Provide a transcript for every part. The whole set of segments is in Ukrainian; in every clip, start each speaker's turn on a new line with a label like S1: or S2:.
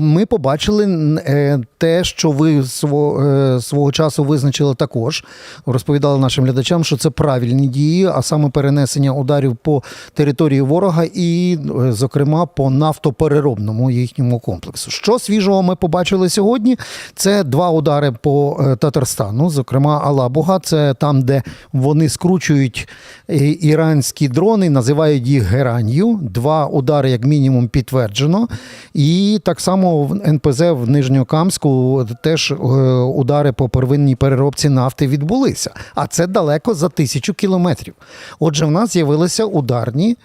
S1: Ми побачили е, те, що ви е, свого часу визначили також. Розповідали нашим глядачам, що це правильні дії, а саме перенесення ударів по території ворога і, е, зокрема, по нафтопереробному їхньому комплексу. Що свіжого ми побачили сьогодні? Це два удари по Татарстану, зокрема Алабуга. Це там, де вони скручують іранські дрони, називають їх геранью. Два удари, як мінімум, підтверджено. І так само в НПЗ в Нижньокамську теж е, удари по первинній переробці нафти відбулися. А це далеко за тисячу кілометрів. Отже, в нас з'явилися ударні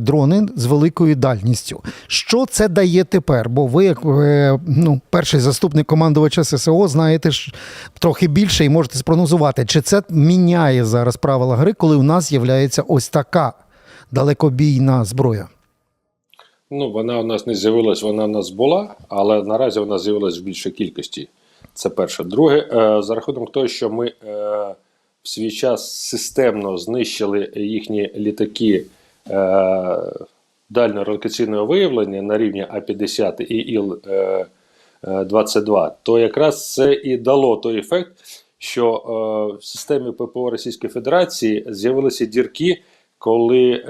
S1: дрони з великою дальністю. Що це дає тепер? Бо ви, як е, ну, перший заступник командувача ССО, знаєте ж трохи більше і можете спрогнозувати, чи це міняє зараз правила гри, коли у нас з'являється ось така далекобійна зброя.
S2: Ну, вона у нас не з'явилась, вона у нас була, але наразі вона з'явилась в більшій кількості. Це перше. Друге, е, за рахунок того, що ми е, в свій час системно знищили їхні літаки е, дальнього радіаційного виявлення на рівні А-50 і Іл-22, то якраз це і дало той ефект, що в системі ППО Російської Федерації з'явилися дірки, коли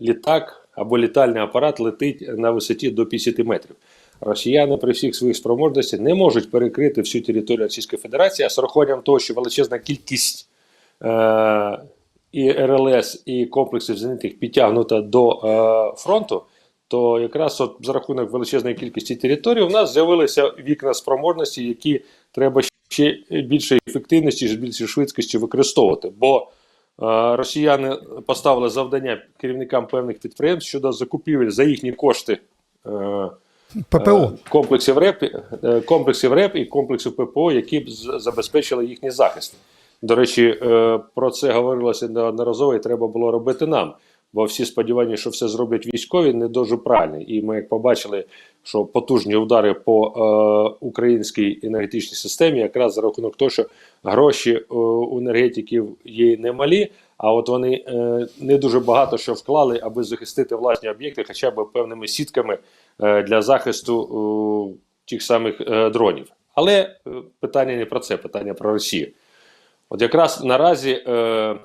S2: літак або літальний апарат летить на висоті до 50 метрів. Росіяни при всіх своїх спроможностях не можуть перекрити всю територію Російської Федерації, а з урахуванням того, що величезна кількість е, і РЛС, і комплексів зенітних підтягнута до е, фронту, то якраз от за рахунок величезної кількості територій у нас з'явилися вікна спроможності, які треба ще більше ефективності, більше швидкості використовувати. Бо росіяни поставили завдання керівникам певних підприємств щодо закупівель за їхні кошти. е,
S1: ППО.
S2: Е, комплексів РЕП, е, комплексів РЕП і комплексів ППО, які б забезпечили їхній захист. До речі, е, про це говорилося неодноразово, і треба було робити нам. Бо всі сподівання, що все зроблять військові, не дуже правильні. І ми як побачили, що потужні удари по е, українській енергетичній системі, якраз за рахунок того, що гроші е, енергетиків є немалі, а от вони е, не дуже багато що вклали, аби захистити власні об'єкти, хоча б певними сітками е, для захисту е, тих самих е, дронів. Але е, питання не про це, питання про Росію. От якраз наразі е,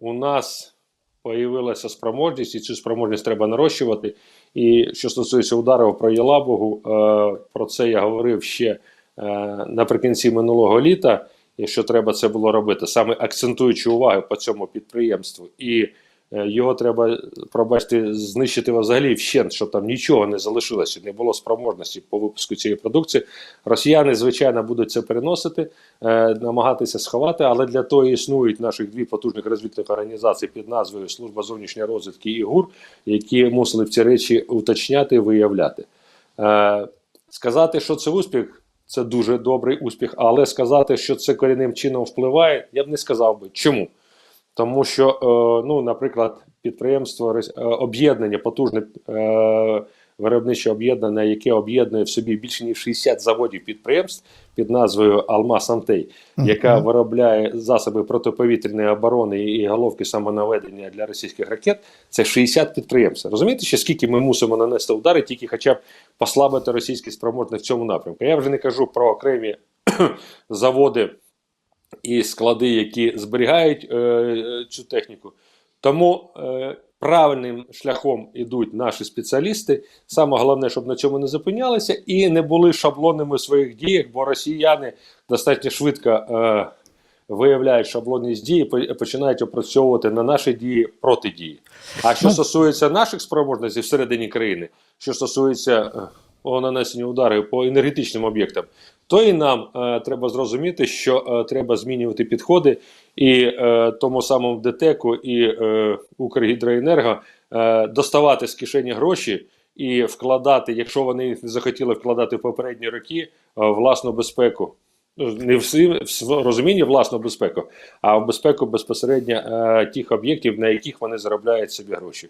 S2: у нас появилася спроможність, і цю спроможність треба нарощувати. І що стосується ударів про Єлабугу, е, про це я говорив ще е, наприкінці минулого літа. Що треба це було робити, саме акцентуючи увагу по цьому підприємству, і його треба пробачте знищити взагалі вщент, щоб там нічого не залишилося, не було спроможності по випуску цієї продукції. Росіяни, звичайно, будуть це переносити, е, намагатися сховати, але для того існують наших дві потужних розвідних організації під назвою Служба зовнішньої розвідки і ГУР, які мусили ці речі уточняти виявляти. Е, сказати, що це успіх. Це дуже добрий успіх, але сказати, що це корінним чином впливає, я б не сказав би. Чому? Тому що, е, ну, наприклад, підприємство е, об'єднання, потужне е, виробниче об'єднання, яке об'єднує в собі більше ніж 60 заводів підприємств під назвою Алмаз Антей, яка виробляє засоби протиповітряної оборони і головки самонаведення для російських ракет. Це 60 підприємств. Розумієте, ще скільки ми мусимо нанести удари, тільки хоча б послабити російські спроможності в цьому напрямку. Я вже не кажу про окремі заводи і склади, які зберігають е, е, цю техніку. Тому е, правильним шляхом ідуть наші спеціалісти. Саме головне, щоб на цьому не зупинялися і не були шаблонними в своїх діях, бо росіяни достатньо швидко е, виявляють шаблонність дії, по- починають опрацьовувати на наші дії протидії. А що
S1: Ну,
S2: стосується наших спроможностей всередині країни, що стосується по нанесенню ударів по енергетичним об'єктам, то і нам е, треба зрозуміти, що е, треба змінювати підходи і е, тому самому ДТЕКу і е, Укргідроенерго е, доставати з кишені гроші і вкладати, якщо вони не захотіли вкладати в попередні роки, е, власну безпеку. Ну, Не в розумінні власну безпеку, а в безпеку безпосередньо е, тих об'єктів, на яких вони заробляють собі гроші.